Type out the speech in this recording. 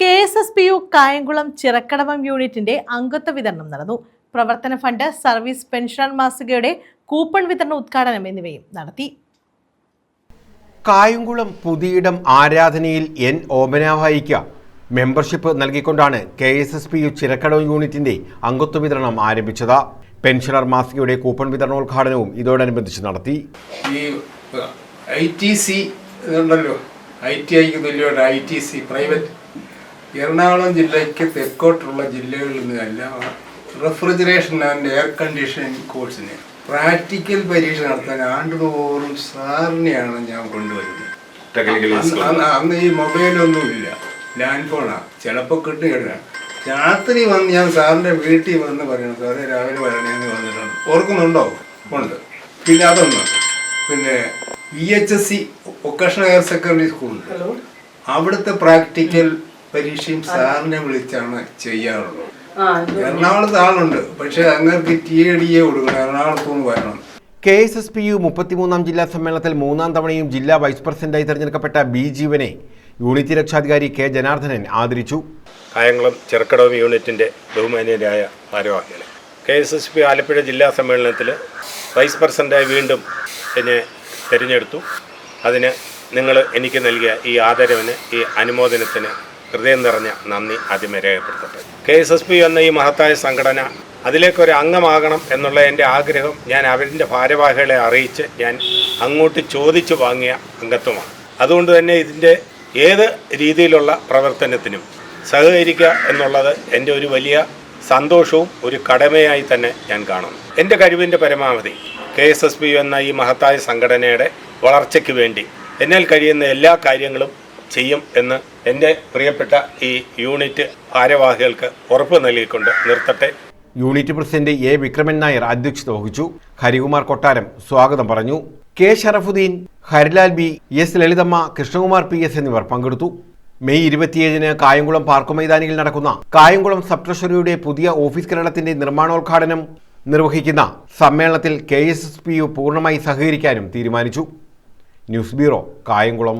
K S S P U Kayamkulam Chirakkadavam യൂണിറ്റിന്റെ അംഗത്വ വിതരണം നടന്നു. പ്രവർത്തന ഫണ്ട് സർവീസ് പെൻഷൻ മാസികയുടെ കൂപ്പൺ വിതരണ ഉദ്ഘാടനം എന്നിവയും നടത്തി. കായംകുളം പുതിയിടം ആരാധനയിൽ എൻ ഓമനാഭായിക്ക് membership നൽകിക്കൊണ്ടാണ് K S S P U Chirakkadavu യൂണിറ്റിന്റെ അംഗത്വ വിതരണം ആരംഭിച്ചത്. പെൻഷനർ മാസികയുടെ കൂപ്പൺ വിതരണോദ്ഘാടനവും ഇതോടനുബന്ധിച്ച് നടത്തി. ഈ ഐ ടി സി ഇതുണ്ടല്ലോ ഐ ടി ഐക്ക് തുല്യമായിട്ട് I T C private Ernakulam ജില്ലയ്ക്ക് തെക്കോട്ടുള്ള ജില്ലകളിൽ നിന്നെല്ലാം റെഫ്രിജറേഷൻ ആൻഡ് എയർ കണ്ടീഷനിങ് കോഴ്സിന് പ്രാക്ടിക്കൽ പരീക്ഷ നടത്താൻ ആണ്ടുതോറും സാറിനെയാണ് ഞാൻ കൊണ്ടുവരുന്നത്. അന്ന് അന്ന് ഈ മൊബൈലൊന്നും ഇല്ല. ലാൻഡ് ഫോണാണ് ചിലപ്പോൾ കിട്ടും കേട്ടാണ് രാത്രി വന്ന് ഞാൻ സാറിന്റെ വീട്ടിൽ വന്ന് പറയണം സാറേ രാവിലെ വരണേന്ന് വന്നിട്ടുണ്ട് ഓർക്കുന്നുണ്ടോ? ഉണ്ട്. പിന്നെ അതൊന്ന്. പിന്നെ V H S C vocational higher secondary സ്കൂളുണ്ട് അവിടുത്തെ പ്രാക്ടിക്കൽ പരീക്ഷയും സാറിനെ വിളിച്ചാണ് ചെയ്യാറുള്ളത്. എറണാകുളത്ത് ആളുണ്ട്. പക്ഷെ അങ്ങനെ ടി എ ഡി എ കൊടുക്കണം. എറണാകുളത്തും വരണം. K S S P U മുപ്പത്തിമൂന്നാം ജില്ലാ സമ്മേളനത്തിൽ മൂന്നാം തവണയും ജില്ലാ വൈസ് പ്രസിഡന്റായി തെരഞ്ഞെടുക്കപ്പെട്ട ബി ജീവനെ യൂണിറ്റ് രക്ഷാധികാരി കെ ജനാർദ്ദനൻ ആദരിച്ചു. കായംകുളം ചെറുക്കടവ് യൂണിറ്റിന്റെ ബഹുമാനീയരായ ഭാരവാഹികളെ. K S S P Alappuzha ജില്ലാ സമ്മേളനത്തിൽ വൈസ് പ്രസിഡന്റായി വീണ്ടും എന്നെ തിരഞ്ഞെടുത്തു. അതിന് നിങ്ങൾ എനിക്ക് നൽകിയ ഈ ആദരവിന് ഈ അനുമോദനത്തിന് ഹൃദയം നിറഞ്ഞ നന്ദി ആദ്യമേ രേഖപ്പെടുത്തട്ടെ. കെ എസ് എസ് പി എന്ന ഈ മഹത്തായ സംഘടന അതിലേക്കൊരു അംഗമാകണം എന്നുള്ള എന്റെ ആഗ്രഹം ഞാൻ അവരിന്റെ ഭാരവാഹികളെ അറിയിച്ച് ഞാൻ അങ്ങോട്ട് ചോദിച്ചു വാങ്ങിയ അംഗത്വമാണ്. അതുകൊണ്ട് തന്നെ ഇതിന്റെ ഏത് രീതിയിലുള്ള പ്രവർത്തനത്തിനും സഹകരിക്കുക എന്നുള്ളത് എന്റെ ഒരു വലിയ സന്തോഷവും ഒരു കടമയായി തന്നെ ഞാൻ കാണുന്നു. എന്റെ കഴിവിന്റെ പരമാവധി കെ എസ് എസ് പി എന്ന ഈ മഹത്തായ സംഘടനയുടെ വളർച്ചയ്ക്ക് വേണ്ടി എന്നാൽ കഴിയുന്ന എല്ലാ കാര്യങ്ങളും ചെയ്യും എന്ന് എന്റെ പ്രിയപ്പെട്ട ഈ യൂണിറ്റ് ഭാരവാഹികൾക്ക് ഉറപ്പ് നൽകിക്കൊണ്ട് നിർത്തട്ടെ. Unit president A Vikraman Nair അധ്യക്ഷത വഹിച്ചു. ഹരികുമാർ കൊട്ടാരം സ്വാഗതം പറഞ്ഞു. K Sharafuddeen Harilal B S Lalithamma Krishnakumar P S എന്നിവർ പങ്കെടുത്തു. മെയ് ഇരുപത്തിയേഴിന് കായംകുളം പാർക്ക് മൈതാനിയിൽ നടക്കുന്ന കായംകുളം സബ് ട്രഷറിയുടെ പുതിയ ഓഫീസ് കെട്ടിടത്തിന്റെ നിർമ്മാണോദ്ഘാടനം നിർവഹിക്കുന്ന സമ്മേളനത്തിൽ K S S P U പൂർണമായി സഹകരിക്കാനും തീരുമാനിച്ചു. News bureau Kayamkulam.